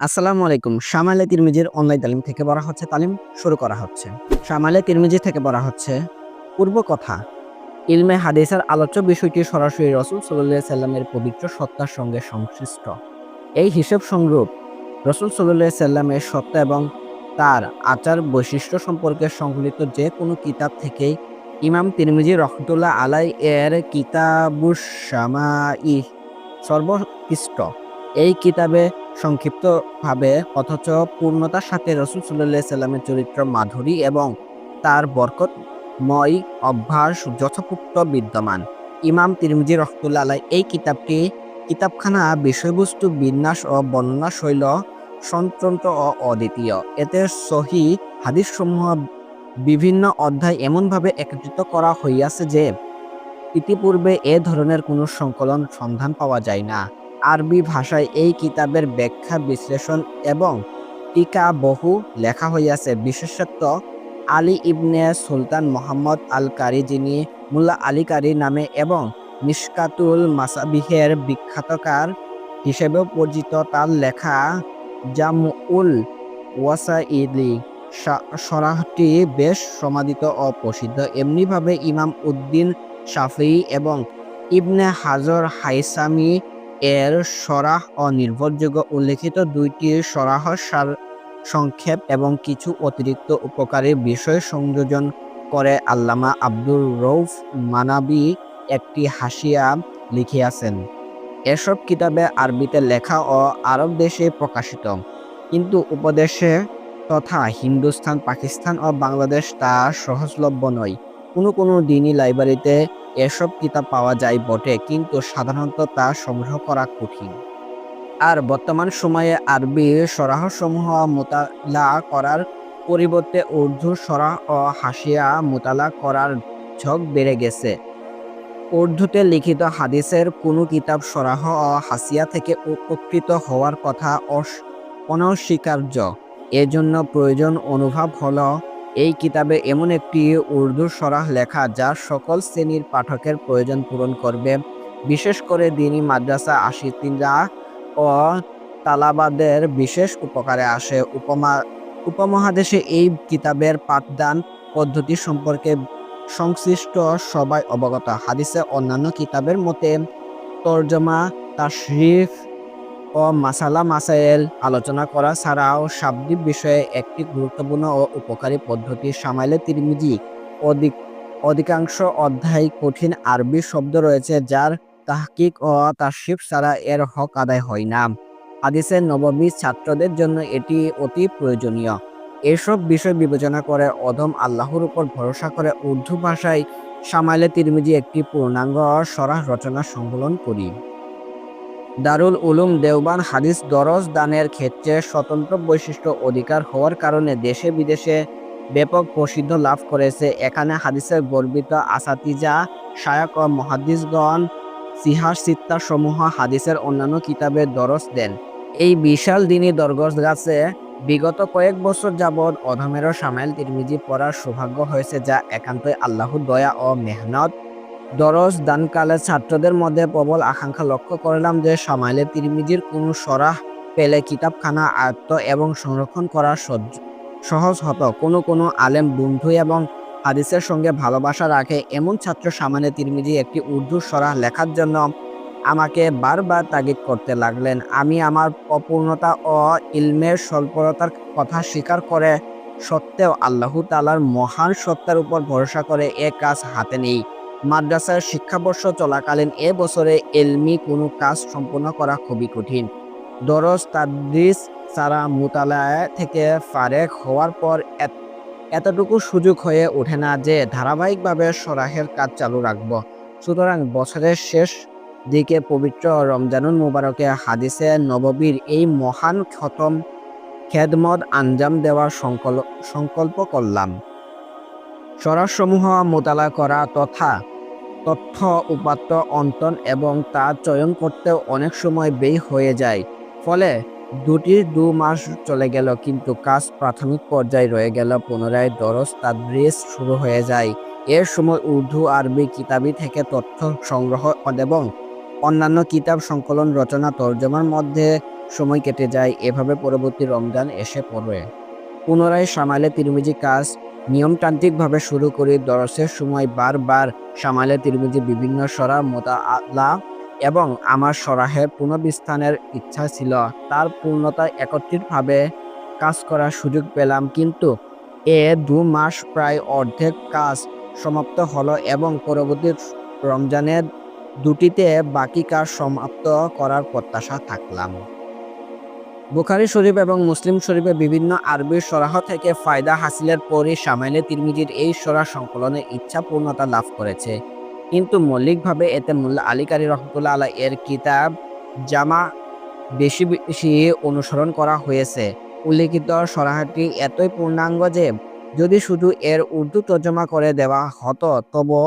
আসসালামু আলাইকুম। শামালে তিরমিজির অনলাইন তালিম থেকে বলা হচ্ছে, তালিম শুরু করা হচ্ছে। শামালে তিরমিজি থেকে বলা হচ্ছে, পূর্ব কথা, ইলমে হাদিসের আলোচ্য বিষয়টি সরাসরি রসুল সাল্লাহ সাল্লামের পবিত্র সত্তার সঙ্গে সংশ্লিষ্ট। এই হিসেব সংরূপ, রসুল সাল্লাহ সাল্লামের সত্তা এবং তার আচার বৈশিষ্ট্য সম্পর্কে সংকলিত যে কোনো কিতাব থেকেই ইমাম তিরমিজি রহমতুল্লাহ আলাই এর কিতাবুস সর্বোৎকৃষ্ট এই কিতাবে সংক্ষিপ্তভাবে, অথচ পূর্ণতার সাথে রসুল সাল্লাহ সাল্লামের চরিত্র মাধুরী এবং তার বরকতময় অভ্যাস যথোপযুক্ত বিদ্যমান। ইমাম তিরমিজি রহমতুল্লাহ আলাই এই কিতাবটি কিতাবখানা, বিষয়বস্তু, বিন্যাস ও বর্ণনা শৈল স্বতন্ত্র ও অদ্বিতীয়। এতে সহি হাদিসসমূহ বিভিন্ন অধ্যায় এমনভাবে একত্রিত করা হইয়াছে যে, ইতিপূর্বে এ ধরনের কোনো সংকলন সন্ধান পাওয়া যায় না। আরবি ভাষায় এই কিতাবের ব্যাখ্যা, বিশ্লেষণ এবং টিকা বহু লেখা হইয়াছে। বিশেষত আলী ইবনে সুলতান মোহাম্মদ আল কারি যিনি মুল্লা আলী কারি নামে এবং মিশকাতুল মাসাবিহের বিখ্যাতকার হিসেবেও পরিচিত, তার লেখা জামউল ওয়াসাইলি সরাহটি বেশ সমাদিত ও প্রসিদ্ধ। এমনিভাবে ইমাম উদ্দিন শাফি এবং ইবনে হাজর হাইসামি এর সরাহ অনির্ভরযোগ্য নির্ভরযোগ্য উল্লেখিত দুইটি সরাহ সার সংক্ষেপ এবং কিছু অতিরিক্ত উপকারী বিষয় সংযোজন করে আল্লামা আব্দুর রৌফ মানাবি একটি হাসিয়া লিখিয়াছেন। এসব কিতাবে আরবিতে লেখা ও আরব দেশে প্রকাশিত। কিন্তু উপদেশে তথা হিন্দুস্তান পাকিস্তান ও বাংলাদেশ তা সহজলভ্য নয়। কোনো কোনো দিনই লাইব্রেরিতে এসব কিতাব পাওয়া যায় বটে, কিন্তু সাধারণত তা সংগ্রহ করা কঠিন। আর বর্তমান সময়ে আরবি সরাহসমূহ মোতালা করার পরিবর্তে উর্দু সরাহ ও হাসিয়া মোতালা করার ঝোঁক বেড়ে গেছে। উর্দুতে লিখিত হাদিসের কোনো কিতাব সরাহ ও হাসিয়া থেকে উপকৃত হওয়ার কথা অনস্বীকার্য। এজন্য প্রয়োজন অনুভব হলো এই কিতাবে এমন একটি উর্দু সরাহ লেখা যা সকল শ্রেণির পাঠকের প্রয়োজন পূরণ করবে। বিশেষ করে দিনী মাদ্রাসা আশিতিরা ও তালাবাদের বিশেষ উপকারে আসে। উপমা, উপমহাদেশে এই কিতাবের পাঠদান পদ্ধতি সম্পর্কে সংশ্লিষ্ট সবাই অবগত। হাদিসে অন্যান্য কিতাবের মতে তর্জমা, তাশরিফ ও মাসালা মাসাইল আলোচনা করা ছাড়াও শাব্দিক বিষয়ে একটি গুরুত্বপূর্ণ ও উপকারী পদ্ধতি সামাইলে তিরমিজি। অধিক অধিকাংশ অধ্যায় কঠিন আরবি শব্দ রয়েছে যার তাহকিক ও তাশরিফ ছাড়া এর হক আদায় হয় না। হাদিসের নবমী ছাত্রদের জন্য এটি অতি প্রয়োজনীয়। এসব বিষয় বিবেচনা করে অধম আল্লাহর উপর ভরসা করে উর্দু ভাষায় সামাইলে তিরমিজি একটি পূর্ণাঙ্গ সরাহ রচনা সংকলন করি। দারুল উলুম দেওবান হাদিস দরজ দানের ক্ষেত্রে স্বতন্ত্র বৈশিষ্ট্য অধিকার হওয়ার কারণে দেশে বিদেশে ব্যাপক প্রসিদ্ধ লাভ করেছে। এখানে হাদিসের গর্বিত আসাতিজা শায়ক ও মহাদিসগণ সিহার সমূহ হাদিসের অন্যান্য কিতাবে দরজ দেন। এই বিশাল দিনী দরগজ গাছে বিগত কয়েক বছর যাবৎ অধমেরও সামাইল তিরমিজি পড়ার সৌভাগ্য হয়েছে যা একান্তই আল্লাহর দয়া ও মেহনত। দরজ দানকালে ছাত্রদের মধ্যে প্রবল আকাঙ্ক্ষা লক্ষ্য করলাম যে সামাইলে তিরমিজির কোনো সরাহ পেলে কিতাবখানা আয়ত্ত এবং সংরক্ষণ করা সহজ হতো। কোনো কোনো আলেম বন্ধু এবং হাদিসের সঙ্গে ভালোবাসা রাখে। এমন ছাত্র সামানে তিরমিজি একটি উর্দু সরাহ লেখার জন্য আমাকে বারবার তাগিদ করতে লাগলেন। আমি আমার অপূর্ণতা ও ইলমের স্বল্পতার কথা স্বীকার করে সত্ত্বেও আল্লাহ তালার মহান সত্তার উপর ভরসা করে এ কাজ হাতে নেই। মাদ্রাসার শিক্ষাবর্ষ চলাকালীন এ বছরে এলমি কোনো কাজ সম্পন্ন করা খুবই কঠিন। দরজ তাদ্রিস সারা মুতালায় থেকে ফারেক হওয়ার পর এত- এতটুকু সুযোগ হয়ে ওঠে না যে ধারাবাহিকভাবে সরাহের কাজ চালু রাখব। সুতরাং বছরের শেষ দিকে পবিত্র রমজানুল মুবারকে হাদিসে নববীর এই মহান খতম খেদমত আঞ্জাম দেওয়ার সংকল্প করলাম। সরাসমূহ মোতালা করা তথা তথ্য উপাত্ত অন্তন এবং তা চয়ন করতেও অনেক সময় ব্যয় হয়ে যায়। ফলে দুটি দু মাস চলে গেল কিন্তু কাজ প্রাথমিক পর্যায়ে রয়ে গেল। পুনরায় দরজ তাদ্রিস শুরু হয়ে যায়। এর সময় উর্দু, আরবি কিতাবি থেকে তথ্য সংগ্রহ এবং অন্যান্য কিতাব সংকলন রচনা তর্জমার মধ্যে সময় কেটে যায়। এভাবে পরবর্তী রমজান এসে পড়ে। পুনরায় সামালে তিরমিজি কাজ নিয়মতান্ত্রিকভাবে শুরু করে। দরসের সময় বারবার সামালে তিরমিজি, বিভিন্ন সরা মোতালা এবং আমার সরাহের পুনর্বিস্থানের ইচ্ছা ছিল। তার পূর্ণতা একত্রিতভাবে কাজ করার সুযোগ পেলাম কিন্তু এ দু মাস প্রায় অর্ধেক কাজ সমাপ্ত হলো এবং পরবর্তী রমজানের দুটিতে বাকি কাজ সমাপ্ত করার প্রত্যাশা থাকলাম। বুখারি শরীফ এবং মুসলিম শরীফে বিভিন্ন আরবি সরাহ থেকে ফায়দা হাসিলের পরই সামাইলে তিরমিজির এই সরা সংকলনের ইচ্ছা পূর্ণতা লাভ করেছে। কিন্তু মৌলিকভাবে এতে মোল্লা আলী কারি রহমতুল্লাহ আলাহ এর কিতাব জামা বেশি বেশি অনুসরণ করা হয়েছে। উল্লিখিত সরাহটি এতই পূর্ণাঙ্গ যে, যদি শুধু এর উর্দু তর্জমা করে দেওয়া হতো তবু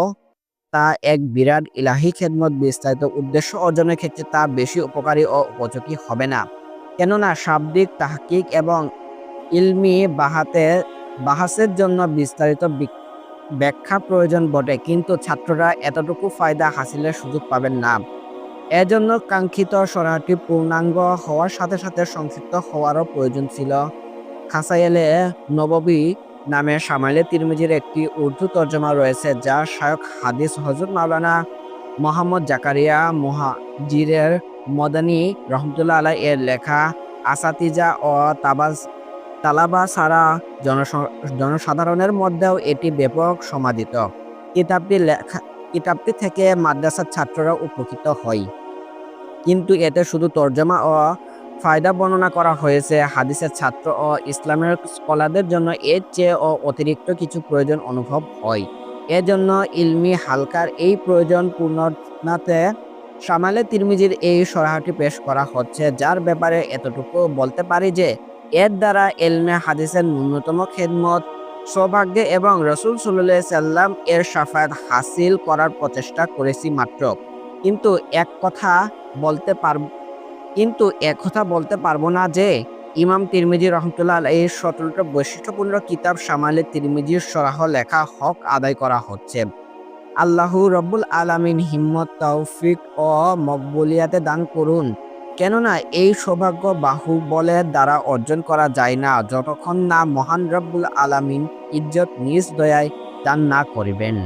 তা এক বিরাট ইলাহি খেদমত বিস্তারিত উদ্দেশ্য অর্জনের ক্ষেত্রে তা বেশি উপকারী ও উপযোগী হবে না। কেননা শাব্দিক তাহকিক এবং ইলমি বাহাতে, বাহাসের জন্য বিস্তারিত ব্যাখ্যা প্রয়োজন বটে, কিন্তু ছাত্ররা এতটুকু ফায়দা হাসিলের সুযোগ পাবেন না। এজন্য কাঙ্ক্ষিত সরাহটি পূর্ণাঙ্গ হওয়ার সাথে সাথে সংক্ষিপ্ত হওয়ারও প্রয়োজন ছিল। খাসাইলে নববী নামে সামাইলে তিরমিজির একটি উর্দু তর্জমা রয়েছে, যা শায়ক হাদিস হজরত মাওলানা মোহাম্মদ জাকারিয়া মুহাজিরের মদানী রহমতুল্লাহ আলাই এর লেখা আসাতিজা ও তাবাস তালাবা সারা জনসাধারণের মধ্যেও এটি ব্যাপক সমাদিত। কিতাবটি লেখা, কিতাবটি থেকে মাদ্রাসার ছাত্ররা উপকৃত হয়। কিন্তু এতে শুধু তর্জমা ও ফায়দা বর্ণনা করা হয়েছে। হাদিসের ছাত্র ও ইসলামের স্কলারদের জন্য এর চেয়ে ও অতিরিক্ত কিছু প্রয়োজন অনুভব হয়। এজন্য ইলমি হালকার এই প্রয়োজন পূর্ণতাতে সামালে তিরমিজির এই সরাহটি পেশ করা হচ্ছে, যার ব্যাপারে এতটুকু বলতে পারি যে, এর দ্বারা এলমে হাদিসের ন্যূনতম খেদমত, সৌভাগ্য এবং রসুল সাল্লাহ সাল্লাম এর সাফায়াত হাসিল করার প্রচেষ্টা করেছি মাত্র। কিন্তু এক কথা বলতে পার, কিন্তু এক কথা বলতে পারব না যে, ইমাম তিরমিজি রহমতুল্লাহ এই স্বতন্ত্র বৈশিষ্ট্যপূর্ণ কিতাব সামালে তিরমিজির সরাহ লেখা হক আদায় করা হচ্ছে। আল্লাহু রব্বুল আলমিন হিম্মত, তৌফিক ও মকবুলিয়াতে দান করুন। কেননা এই সৌভাগ্য বাহু বলের দ্বারা অর্জন করা যায় না, যতক্ষণ না মহান রব্বুল আলামিন ইজ্জত নিজ দয়ায় দান না করিবেন।